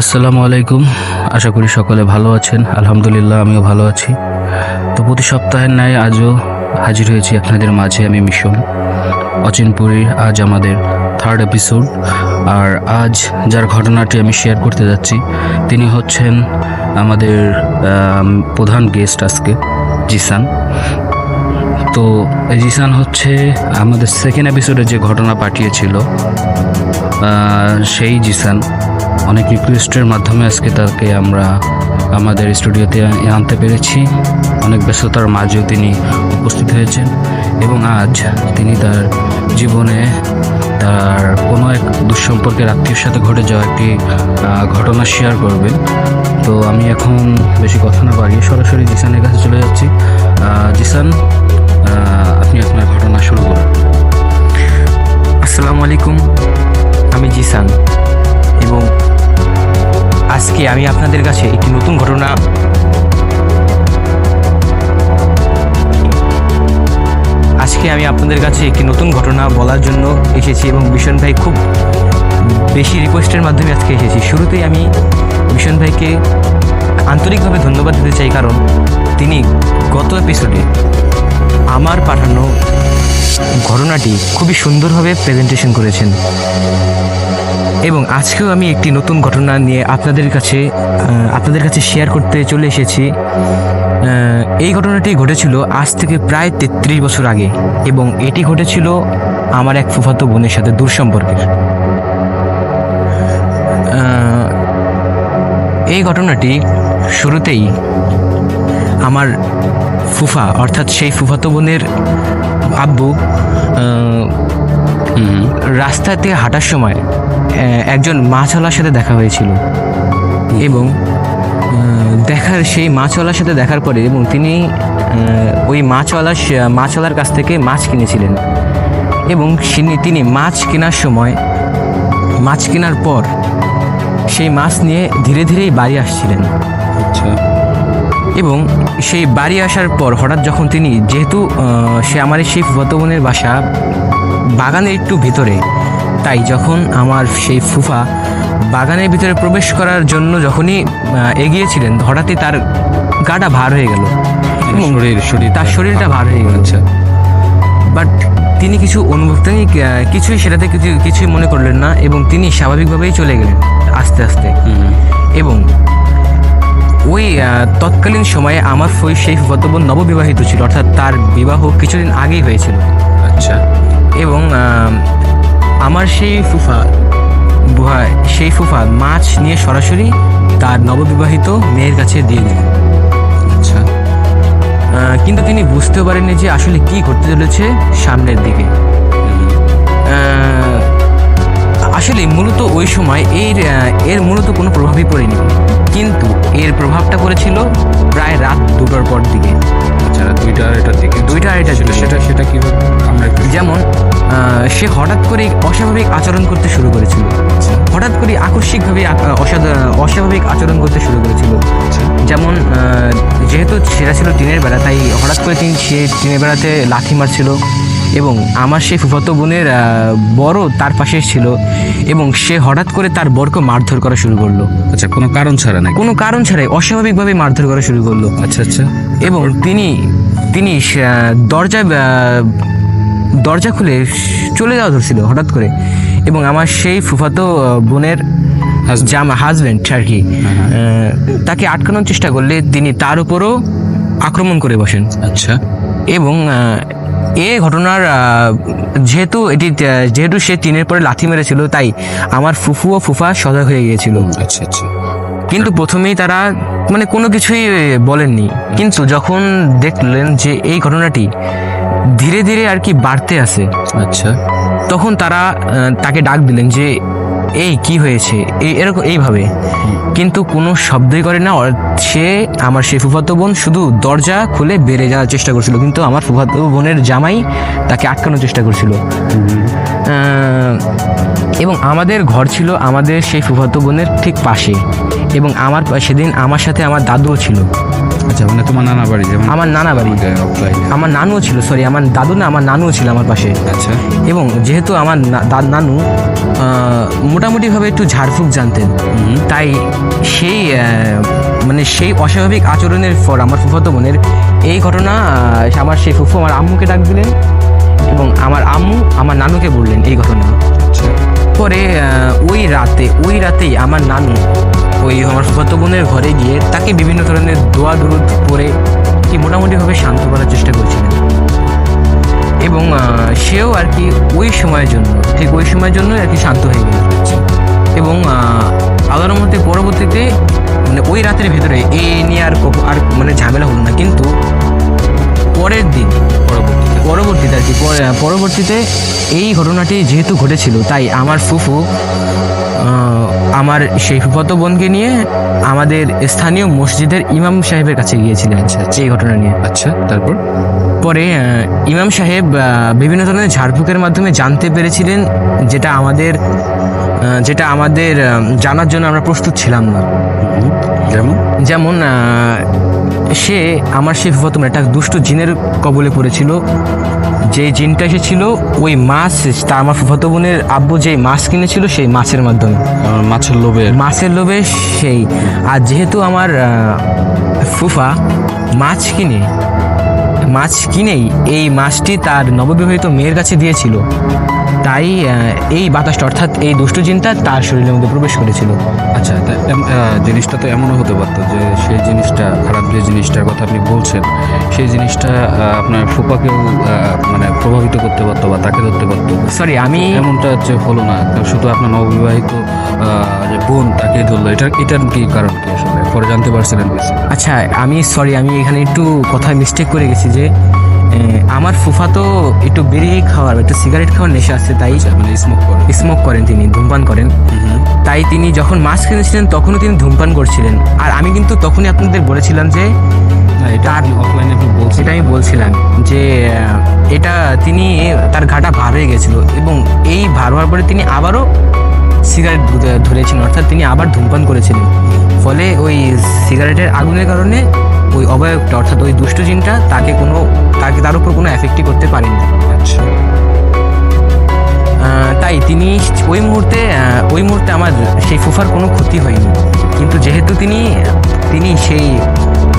আসসালামু আলাইকুম। আশা করি সকলে ভালো আছেন। আলহামদুলিল্লাহ, আমিও ভালো আছি। তো প্রতি সপ্তাহের ন্যায় আজও হাজির হয়েছি আপনাদের মাঝে আমি মিশন। অচিনপুরীর আজ আমাদের থার্ড এপিসোড আর আজ যার ঘটনাটি আমি শেয়ার করতে যাচ্ছি, তিনি হচ্ছেন আমাদের প্রধান গেস্ট আজকে, জিসান। তো জিসান হচ্ছে আমাদের সেকেন্ড এপিসোডে যে ঘটনা পাঠিয়েছিল সেই জিসান। অনেক রিকোয়েস্টের মাধ্যমে আজকে তাকে আমরা আমাদের স্টুডিওতে আনতে পেরেছি। অনেক ব্যস্ততার মাঝেও তিনি উপস্থিত হয়েছেন এবং আজ তিনি তার জীবনে তার কোনো এক দুঃসম্পর্কের আত্মীয়ের সাথে ঘটে যাওয়া একটি ঘটনা শেয়ার করবেন। তো আমি এখন বেশি কথা না বাড়িয়ে সরাসরি জিসানের কাছে চলে যাচ্ছি। জিসান আপনি আপনার ঘটনা শুরু করুন। আসসালামু আলাইকুম, আমি জিসান এবং আজকে আমি আপনাদের কাছে একটি নতুন ঘটনা আজকে আমি আপনাদের কাছে একটি নতুন ঘটনা বলার জন্য এসেছি এবং ভীষণ ভাই খুব বেশি রিকোয়েস্টের মাধ্যমে আজকে এসেছি। শুরুতেই আমি ভীষণ ভাইকে আন্তরিকভাবে ধন্যবাদ দিতে চাই, কারণ তিনি গত এপিসোডে আমার পাঠানো ঘটনাটি খুবই সুন্দরভাবে প্রেজেন্টেশন করেছেন। এবং আজকেও আমি একটি নতুন ঘটনা নিয়ে আপনাদের কাছে আপনাদের কাছে শেয়ার করতে চলে এসেছি। এই ঘটনাটি ঘটেছিল আজ থেকে প্রায় তেত্রিশ বছর আগে এবং এটি ঘটেছিল আমার এক ফুফাতো বোনের সাথে দূর সম্পর্কের। এই ঘটনাটি শুরুতেই আমার ফুফা, অর্থাৎ সেই ফুফাতো বোনের আব্বু রাস্তাতে হাঁটার সময় একজন মাছওয়ালার সাথে দেখা হয়েছিল। এবং দেখার, সেই মাছওয়ালার সাথে দেখার পরে এবং তিনি ওই মাছওয়ালার মাছওয়ালার কাছ থেকে মাছ কিনেছিলেন। এবং তিনি মাছ কেনার সময়, মাছ কেনার পর সেই মাছ নিয়ে ধীরে ধীরেই বাড়ি আসছিলেন। আচ্ছা। এবং সেই বাড়ি আসার পর হঠাৎ যখন তিনি যেহেতু সে আমার সেই ফুফাতো বোনের বাসা বাগানের একটু ভিতরে তাই যখন আমার সেই ফুফা বাগানের ভিতরে প্রবেশ করার জন্য যখনই এগিয়েছিলেন হঠাৎই তার গাটা ভার হয়ে গেল। এবং শরীর শরীর তার শরীরটা ভার হয়ে গেল। আচ্ছা। বাট তিনি কিছু অনুভব তিনি কিছুই সেটাতে কিছু কিছুই মনে করলেন না এবং তিনি স্বাভাবিকভাবেই চলে গেলেন আস্তে আস্তে। এবং ওই তৎকালীন সময়ে আমার ফই সেই ফুফাতো বোন নববিবাহিত ছিল অর্থাৎ তার বিবাহ কিছুদিন আগেই হয়েছিল। আচ্ছা। এবং আমার সেই ফুফা বুহা- সেই ফুফা মাছ নিয়ে সরাসরি তার নববিবাহিত মেয়ের কাছে দিয়ে দিলেন আচ্ছা। কিন্তু তিনি বুঝতেও পারেননি যে আসলে কি ঘটতে চলেছে সামনের দিকে। আসলে মূলত ওই সময় এর এর মূলত কোনো প্রভাবই পড়েনি। কিন্তু এর প্রভাবটা পড়েছিল প্রায় রাত দুটোর পর দিকে। আচ্ছা দুইটা আড়াইটার দিকে। দুইটা আড়াইটার সেটা সেটা সেটা কি আমরা যেমন সে হঠাৎ করে অস্বাভাবিক আচরণ করতে শুরু করেছিল। হঠাৎ করে আকস্মিকভাবে অস্বাভাবিক আচরণ করতে শুরু করেছিল। আচ্ছা। যেমন যেহেতু সেটা ছিল দিনের বেলা তাই হঠাৎ করে তিনি সে দিনের বেলাতে লাথি মারছিল। এবং আমার সেই ফুফাতো বোনের বড় তার পাশে ছিল এবং সে হঠাৎ করে তার বরকে মারধর করা শুরু করল। আচ্ছা কোনো কারণ ছাড়া নাকি? কোনো কারণ ছাড়াই অস্বাভাবিকভাবে মারধর করা শুরু করল। আচ্ছা আচ্ছা। এবং তিনি তিনি দরজা দরজা খুলে চলে যাওয়া ধরছিল হঠাৎ করে। এবং আমার সেই ফুফাতো বোনের জামা হাজব্যান্ড আর কি হ্যাঁ, তাকে আটকানোর চেষ্টা করলে তিনি তার উপরও আক্রমণ করে বসেন। আচ্ছা। এবং এ ঘটনার যেহেতু এটি যেহেতু সে টিনের পরে লাথি মেরেছিল তাই আমার ফুফু ও ফুফা সজাগ হয়ে গিয়েছিল। আচ্ছা আচ্ছা। কিন্তু প্রথমেই তারা মানে কোনো কিছুই বলেননি। কিন্তু যখন দেখলেন যে এই ঘটনাটি ধীরে ধীরে আর কি বাড়তে আসে আচ্ছা। তখন তারা তাকে ডাক দিলেন যে এই কি হয়েছে? এই এরকম এইভাবে। কিন্তু কোনো শব্দই করে না সে, আমার সেই ফুফাতো বোন শুধু দরজা খুলে বেড়ে যাওয়ার চেষ্টা করছিল, কিন্তু আমার ফুফাতো বোনের জামাই তাকে আটকানোর চেষ্টা করছিল। এবং আমাদের ঘর ছিল আমাদের সেই ফুফাতো বোনের ঠিক পাশে। এবং আমার, সেদিন আমার সাথে আমার দাদুও ছিল। আচ্ছা মানে তোমার নানা বাড়ি যেমন আমার নানা বাড়ি। আমার নানুও ছিল সরি আমার দাদু না আমার নানুও ছিল আমার পাশে। আচ্ছা। এবং যেহেতু আমার নানু মোটামুটিভাবে একটু ঝাড়ফুঁক জানতেন তাই সেই মানে সেই অস্বাভাবিক আচরণের পর আমার ফুফাতো বোনের এই ঘটনা আমার সেই ফুফু আমার আম্মুকে ডাক দিলেন এবং আমার আম্মু আমার নানুকে বললেন এই ঘটনা। আচ্ছা। পরে ওই রাতে ওই রাতেই আমার নানু ওই আমার ফুফাতো বোনের ঘরে গিয়ে তাকে বিভিন্ন ধরনের দোয়া দুরুদ পরে কি মোটামুটিভাবে শান্ত করার চেষ্টা করছিলেন। এবং সেও আর কি ওই সময়ের জন্য, ঠিক ওই সময়ের জন্য আর কি শান্ত হয়ে গেল। এবং আল্লাহর মধ্যে পরবর্তীতে মানে ওই রাতের ভেতরে এ নিয়ে আর আর মানে ঝামেলা হলো না। কিন্তু পরের দিন, পরবর্তীতে পরবর্তীতে আর কি পরবর্তীতে এই ঘটনাটি যেহেতু ঘটেছিল, তাই আমার ফুফু আমার সেই ফুফাতো বোনকে নিয়ে আমাদের স্থানীয় মসজিদের ইমাম সাহেবের কাছে গিয়েছিলেন। এই ঘটনা নিয়ে। আচ্ছা তারপর? পরে ইমাম সাহেব বিভিন্ন ধরনের ঝাড়ফুঁকের মাধ্যমে জানতে পেরেছিলেন যেটা আমাদের যেটা আমাদের জানার জন্য আমরা প্রস্তুত ছিলাম না। যেমন? যেমন সে আমার সেই ফুফাতো একটা দুষ্ট জিনের কবলে পড়েছিল। যে জিনটা এসেছিল ওই মাছ তা আমার ফুফাতো বোনের আব্বু যে মাছ কিনেছিল সেই মাছের মাধ্যমে। মাছের লোভে মাছের লোভে সেই। আর যেহেতু আমার ফুফা মাছ কিনে মাছ কিনেই এই মাছটি তার নববিবাহিত মেয়ের কাছে দিয়েছিল তাই এই বাতাসটা অর্থাৎ এই দুষ্ট জিনটা তার শরীরের মধ্যে প্রবেশ করেছিল। আচ্ছা জিনিসটা তো এমনও হতে পারতো যে সেই জিনিসটা খারাপ যে জিনিসটার কথা আপনি বলছেন সেই জিনিসটা আপনার ফুপাকেও মানে প্রভাবিত করতে পারতো বা তাকে ধরতে পারতো। সরি আমি এমনটা হচ্ছে হলো না শুধু আপনার নববিবাহিত যে বোন তাকে ধরলো এটা এটার কি কারণ কি আসলে? পরে জানতে পারছিলেন। আচ্ছা আমি সরি আমি এখানে একটু কথায় মিস্টেক করে গেছি যে আমার ফুফা তো একটু বেরিয়ে খাওয়ার একটু সিগারেট খাওয়ার নেশা আছে তাই আচ্ছা মানে স্মোক করেন। স্মোক করেন তিনি ধূমপান করেন। তাই তিনি যখন মাছ কিনেছিলেন তখনও তিনি ধূমপান করছিলেন। আর আমি কিন্তু তখনই আপনাদের বলেছিলাম যে এটা আপনি অফলাইনে বলছেন আমি বলছিলাম যে এটা তিনি তার ঘাটা ভার হয়ে গেছিল এবং এই ভার হওয়ার পরে তিনি আবারও সিগারেট ধরে- ধরেছিলেন অর্থাৎ তিনি আবার ধূমপান করেছিলেন। ফলে ওই সিগারেটের আগুনের কারণে ওই অবয়বটা অর্থাৎ ওই দুষ্ট জিনটা তাকে কোনো তাকে তার উপর কোনো এফেক্টই করতে পারেনি। আচ্ছা। তাই তিনি ওই মুহূর্তে ওই মুহূর্তে আমার সেই ফুফার কোনো ক্ষতি হয়নি। কিন্তু যেহেতু তিনি তিনি সেই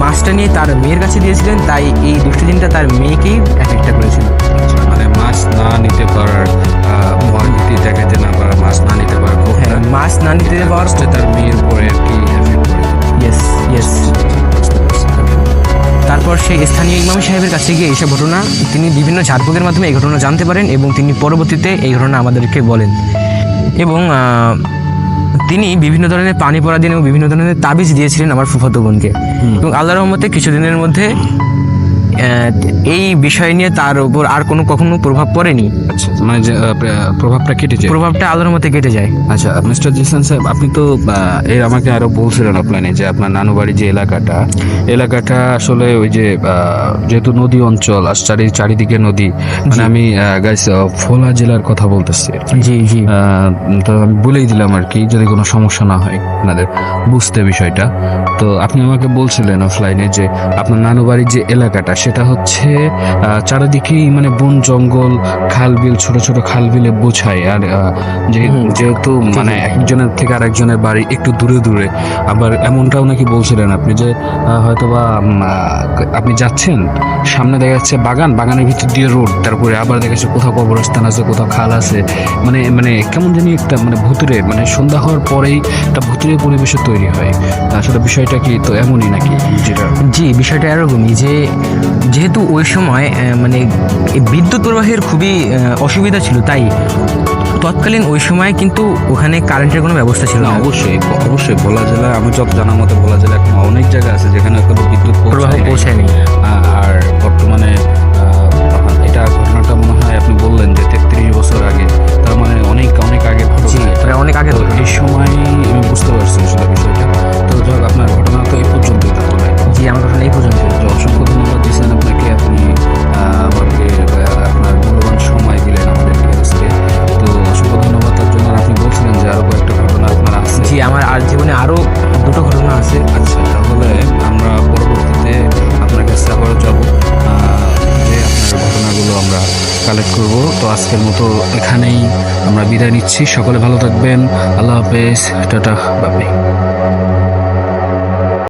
মাছটা নিয়ে তার মেয়ের কাছে দিয়েছিলেন তাই এই দুষ্টজিনটা তার মেয়েকেই এফেক্টটা করেছিল। আচ্ছা, মানে মাছ না নিতে পারার ভয়ভীতি দেখাতে না পারা মাছ না নিতে পারার হ্যাঁ মাছ না নিতে পাওয়ার ফার্স্টে তার মেয়ের পরে আর কি ইয়েস ইয়েস তারপর সেই স্থানীয় ইমাম সাহেবের কাছে গিয়ে এইসব ঘটনা তিনি বিভিন্ন ঝাড়ফুঁকের মাধ্যমে এই ঘটনা জানতে পারেন এবং তিনি পরবর্তীতে এই ঘটনা আমাদেরকে বলেন। এবং তিনি বিভিন্ন ধরনের পানি পড়া দিন এবং বিভিন্ন ধরনের তাবিজ দিয়েছিলেন আমার ফুফাতো বোনকে। এবং আল্লাহ রহমতে কিছুদিনের মধ্যে এই বিষয় নিয়ে তার উপর আর কোনো কখনো প্রভাব পড়েনি। আচ্ছা মানে প্রভাবটা কেটে যায়। প্রভাবটা আল্লাহর মতে কেটে যায়। আচ্ছা মিস্টার জিসান সাহেব আপনি তো এর আমাকে আরও বলছিলেন অফলাইনে যে আপনার নানু বাড়ি যে এলাকাটা এলাকাটা আসলে ওই যে যেহেতু নদী অঞ্চল আর চারি চারিদিকে নদী মানে আমি গাইস ফোলা জেলার কথা বলতেছি জি জি। তো আমি বলেই দিলাম আর কি যদি কোনো সমস্যা না হয় আপনাদের বুঝতে বিষয়টা। তো আপনি আমাকে বলছিলেন অফলাইনে যে আপনার নানু বাড়ির যে এলাকাটা সেটা হচ্ছে চারিদিকেই মানে বন জঙ্গল খাল বিল ছোট ছোট খাল বিলে বোঝায়। আর যেহেতু মানে একজনের থেকে আরেকজনের বাড়ি একটু দূরে দূরে আবার এমনটাও নাকি বলছিলেন আপনি যে হয়তোবা আপনি যাচ্ছেন সামনে দেখা যাচ্ছে বাগান বাগানের ভিতর দিয়ে রোড তারপরে আবার দেখা যাচ্ছে কোথাও কবরস্থান আছে কোথাও খাল আছে। মানে মানে কেমন জানি একটা মানে ভুতুরে মানে সন্ধ্যা হওয়ার পরেই একটা ভুতুরে পরিবেশে তৈরি হয়। আসলে বিষয়টা কি তো এমনই নাকি যেটা জি বিষয়টা এরকমই যে যেহেতু ওই সময় মানে বিদ্যুৎ প্রবাহের খুবই অসুবিধা ছিল তাই তৎকালীন ওই সময় কিন্তু ওখানে কারেন্টের কোনো ব্যবস্থা ছিল না অবশ্যই অবশ্যই ভোলা জেলায় আমি যত জানার মতো ভোলা জেলা এখন অনেক জায়গা আছে যেখানে কোনো বিদ্যুৎ প্রবাহ পৌঁছায়নি। আর বর্তমানে আরও দুটো ঘটনা আছে আচ্ছা তাহলে আমরা পরবর্তীতে আপনার কাছে আবার যাব যে আপনার ঘটনাগুলো আমরা কালেক্ট করব। তো আজকের মতো এখানেই আমরা বিদায় নিচ্ছি। সকলে ভালো থাকবেন। আল্লাহ হাফেজ। টাটা বাবাই